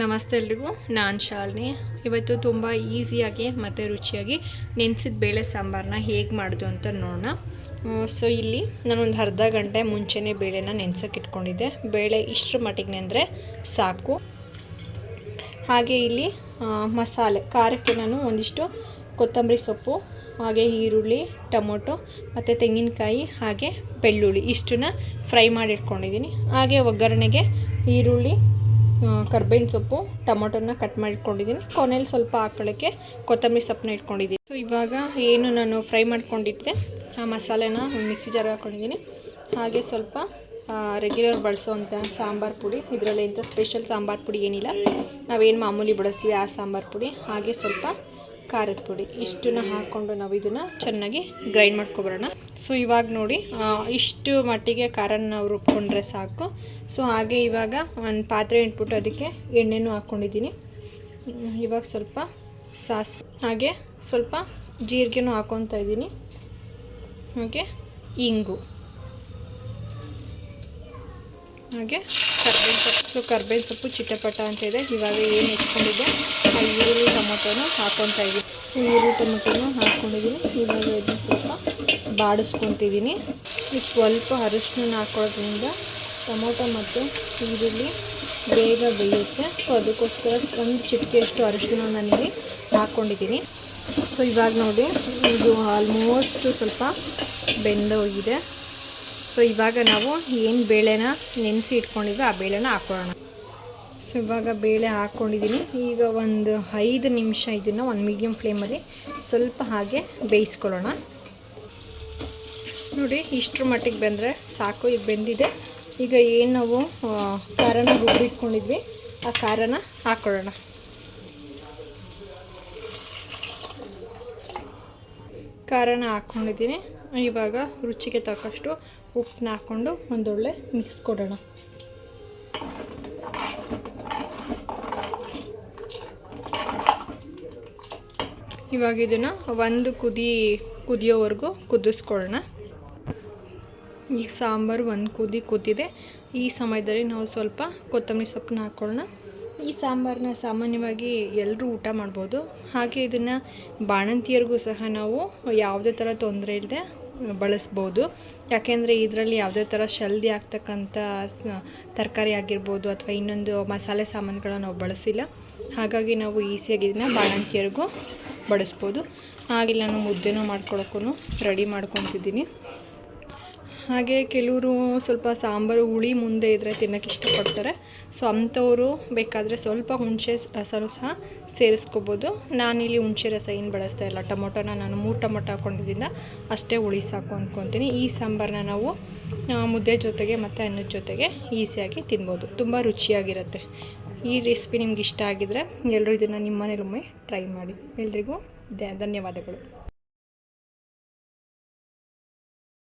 ನಮಸ್ತೆ ಎಲ್ರಿಗೂ, ನಾನು ಶಾಲಿನಿ. ಇವತ್ತು ತುಂಬ ಈಸಿಯಾಗಿ ಮತ್ತು ರುಚಿಯಾಗಿ ನೆನೆಸಿದ ಬೇಳೆ ಸಾಂಬಾರನ್ನ ಹೇಗೆ ಮಾಡೋದು ಅಂತ ನೋಡೋಣ. ಸೊ ಇಲ್ಲಿ ನಾನೊಂದು ಅರ್ಧ ಗಂಟೆ ಮುಂಚೆನೇ ಬೇಳೆನ ನೆನೆಸೋಕೆ ಇಟ್ಕೊಂಡಿದ್ದೆ. ಬೇಳೆ ಇಷ್ಟರ ಮಟ್ಟಿಗೆ ನೆಂದರೆ ಸಾಕು. ಹಾಗೆ ಇಲ್ಲಿ ಮಸಾಲೆ. ಖಾರಕ್ಕೆ ನಾನು ಒಂದಿಷ್ಟು ಕೊತ್ತಂಬರಿ ಸೊಪ್ಪು, ಹಾಗೆ ಈರುಳ್ಳಿ, ಟೊಮೊಟೊ, ಮತ್ತು ತೆಂಗಿನಕಾಯಿ, ಹಾಗೆ ಬೆಳ್ಳುಳ್ಳಿ ಇಷ್ಟನ್ನ ಫ್ರೈ ಮಾಡಿ ಇಟ್ಕೊಂಡಿದ್ದೀನಿ. ಹಾಗೆ ಒಗ್ಗರಣೆಗೆ ಈರುಳ್ಳಿ ಕರ್ಬೇವಿನ ಸೊಪ್ಪು, ಟೊಮೊಟೊನ ಕಟ್ ಮಾಡಿ ಇಟ್ಕೊಂಡಿದ್ದೀನಿ ಕೊನೆಯಲ್ಲಿ ಸ್ವಲ್ಪ ಹಾಕೊಳ್ಳೋಕ್ಕೆ ಕೊತ್ತಂಬರಿ ಸೊಪ್ಪನ್ನ ಇಟ್ಕೊಂಡಿದ್ದೀನಿ. ಸೊ ಇವಾಗ ಏನು ನಾನು ಫ್ರೈ ಮಾಡ್ಕೊಂಡಿದ್ದೆ, ಆ ಮಸಾಲೆನ ಮಿಕ್ಸಿ ಜಾರ್ಗೆ ಹಾಕ್ಕೊಂಡಿದ್ದೀನಿ ಹಾಗೆ ಸ್ವಲ್ಪ ರೆಗ್ಯುಲರ್ ಬಳಸೋವಂಥ ಸಾಂಬಾರು ಪುಡಿ, ಇದರಲ್ಲಿ ಎಂಥ ಸ್ಪೆಷಲ್ ಸಾಂಬಾರು ಪುಡಿ ಏನಿಲ್ಲ. ನಾವೇನು ಮಾಮೂಲಿ ಬಳಸ್ತೀವಿ ಆ ಸಾಂಬಾರು ಪುಡಿ. ಹಾಗೆ ಸ್ವಲ್ಪ ಖಾರದ ಪುಡಿ. ಇಷ್ಟನ್ನ ಹಾಕ್ಕೊಂಡು ನಾವು ಇದನ್ನು ಚೆನ್ನಾಗಿ ಗ್ರೈಂಡ್ ಮಾಡ್ಕೊಬರೋಣ. ಸೊ ಇವಾಗ ನೋಡಿ ಇಷ್ಟು ಮಟ್ಟಿಗೆ ಖಾರನ ನಾವು ರುಬ್ಕೊಂಡ್ರೆ ಸಾಕು. ಸೊ ಹಾಗೆ ಇವಾಗ ಒಂದು ಪಾತ್ರೆ ಇಟ್ಬಿಟ್ಟು ಅದಕ್ಕೆ ಎಣ್ಣೆನೂ ಹಾಕ್ಕೊಂಡಿದ್ದೀನಿ ಇವಾಗ ಸ್ವಲ್ಪ ಸಾಸ್ ಹಾಗೆ ಸ್ವಲ್ಪ ಜೀರಿಗೆನೂ ಹಾಕ್ಕೊತಾ ಇದ್ದೀನಿ. ಹಾಗೆ ಇಂಗು. ಹಾಗೆ ಕರ್ಬೇವಿನ ಸೊಪ್ಪು ಕರ್ಬೇವಿನ ಸೊಪ್ಪು ಚಿಟ್ಟಪಟ ಅಂತ ಇದೆ. ಇವಾಗ ಏನು ಹೆಚ್ಕೊಂಡಿದ್ದೆ? ಆ ಈರುಳ್ಳಿ ಟೊಮೊಟೊನ ಹಾಕ್ಕೊತಾ ಇದ್ದೀನಿ. ಈರುಳ್ಳಿ ಟೊಮೊಟೊನ ಹಾಕ್ಕೊಂಡಿದ್ದೀನಿ ಇವಾಗ ಇದನ್ನು ಸ್ವಲ್ಪ ಬಾಡಿಸ್ಕೊತಿದ್ದೀನಿ. ಈ ಸ್ವಲ್ಪ ಅರಿಶಿನ ಹಾಕೊಳ್ಳೋದ್ರಿಂದ ಟೊಮೊಟೊ ಮತ್ತು ಈರುಳ್ಳಿ ಬೇಗ ಬೇಯುತ್ತೆ. ಸೊ ಅದಕ್ಕೋಸ್ಕರ ಒಂದು ಚಿಟಿಕೆಯಷ್ಟು ಅರಿಶಿನ ನಾನಿಲ್ಲಿ ಹಾಕ್ಕೊಂಡಿದ್ದೀನಿ ಸೊ ಇವಾಗ ನೋಡಿ, ಇದು ಆಲ್ಮೋಸ್ಟ್ ಸ್ವಲ್ಪ ಬೆಂದೋಗಿದೆ. ಸೊ ಇವಾಗ ನಾವು ಏನು ಬೇಳೆನ ನೆನೆಸಿ ಇಟ್ಕೊಂಡಿದ್ವಿ ಆ ಬೇಳೆನ ಹಾಕೊಳ್ಳೋಣ. ಸೊ ಇವಾಗ ಬೇಳೆ ಹಾಕ್ಕೊಂಡಿದ್ದೀನಿ ಈಗ ಒಂದು ಐದು ನಿಮಿಷ ಇದನ್ನು ಒಂದು ಮೀಡಿಯಮ್ ಫ್ಲೇಮಲ್ಲಿ ಸ್ವಲ್ಪ ಹಾಗೆ ಬೇಯಿಸ್ಕೊಳ್ಳೋಣ. ನೋಡಿ, ಇಷ್ಟರ ಮಟ್ಟಿಗೆ ಬಂದರೆ ಸಾಕು, ಈಗ ಬೆಂದಿದೆ. ಈಗ ಏನು ನಾವು ಖಾರನ ರುಬ್ಬಿಟ್ಕೊಂಡಿದ್ವಿ ಆ ಖಾರನ ಹಾಕ್ಕೊಳ್ಳೋಣ ಖಾರನ ಹಾಕ್ಕೊಂಡಿದ್ದೀನಿ. ಇವಾಗ ರುಚಿಗೆ ತಕ್ಕಷ್ಟು ಉಪ್ಪನ್ನ ಹಾಕ್ಕೊಂಡು ಒಂದೊಳ್ಳೆ ಮಿಕ್ಸ್ ಕೊಡೋಣ. ಇವಾಗ ಇದನ್ನು ಒಂದು ಕುದಿ, ಕುದಿಯೋವರೆಗೂ ಕುದಿಸ್ಕೊಳ್ಳೋಣ. ಈಗ ಸಾಂಬಾರು ಒಂದು ಕುದಿ ಕುದ್ದಿದೆ. ಈ ಸಮಯದಲ್ಲಿ ನಾವು ಸ್ವಲ್ಪ ಕೊತ್ತಂಬರಿ ಸೊಪ್ಪನ್ನ ಹಾಕ್ಕೊಳ್ಳೋಣ. ಈ ಸಾಂಬಾರನ್ನ ಸಾಮಾನ್ಯವಾಗಿ ಎಲ್ಲರೂ ಊಟ ಮಾಡ್ಬೋದು. ಹಾಗೆ ಇದನ್ನು ಬಾಣಂತಿಯರಿಗೂ ಸಹ ನಾವು ಯಾವುದೇ ಥರ ತೊಂದರೆ ಇಲ್ಲದೆ ಬಳಸ್ಬೋದು. ಯಾಕೆಂದರೆ ಇದರಲ್ಲಿ ಯಾವುದೇ ಥರ ಶಲ್ದಿ ಆಗ್ತಕ್ಕಂಥ ತರಕಾರಿ ಆಗಿರ್ಬೋದು ಅಥವಾ ಇನ್ನೊಂದು ಮಸಾಲೆ ಸಾಮಾನುಗಳನ್ನ ನಾವು ಬಳಸಿಲ್ಲ. ಹಾಗಾಗಿ ನಾವು ಈಸಿಯಾಗಿ ಇದನ್ನು ಬಾಣಂತಿಯರಿಗೂ ಬಳಸ್ಬೋದು. ಹಾಗೆ ನಾನು ಮುದ್ದೆನೂ ಮಾಡ್ಕೊಳಕ್ಕೂ ರೆಡಿ ಮಾಡ್ಕೊತಿದ್ದೀನಿ. ಹಾಗೆ ಕೆಲವರು ಸ್ವಲ್ಪ ಸಾಂಬಾರು, ಹುಳಿ ಮುಂದೆ ಇದ್ದರೆ ತಿನ್ನೋಕ್ಕೆ ಇಷ್ಟಪಡ್ತಾರೆ. ಸೊ ಅಂಥವರು ಬೇಕಾದರೆ ಸ್ವಲ್ಪ ಹುಣಸೆ ರಸನೂ ಸಹ ಸೇರಿಸ್ಕೋಬೋದು. ನಾನಿಲ್ಲಿ ಹುಣಸೆ ರಸ ಏನು ಬಳಸ್ತಾ ಇಲ್ಲ. ಟೊಮೊಟೊನ ನಾನು ಮೂರು ಟೊಮೊಟೊ ಹಾಕೊಂಡಿದ್ದರಿಂದ ಅಷ್ಟೇ ಹುಳಿ ಸಾಕು ಅಂದ್ಕೊತೀನಿ ಈ ಸಾಂಬಾರನ್ನ ನಾವು ಮುದ್ದೆ ಜೊತೆಗೆ ಮತ್ತು ಅನ್ನದ ಜೊತೆಗೆ ಈಸಿಯಾಗಿ ತಿನ್ಬೋದು. ತುಂಬ ರುಚಿಯಾಗಿರುತ್ತೆ. ಈ ರೆಸಿಪಿ ನಿಮ್ಗೆ ಇಷ್ಟ ಆಗಿದ್ರೆ ಎಲ್ಲರೂ ಇದನ್ನು ನಿಮ್ಮ ಮನೇಲೊಮ್ಮೆ ಟ್ರೈ ಮಾಡಿ. ಎಲ್ರಿಗೂ ಧನ್ಯವಾದಗಳು.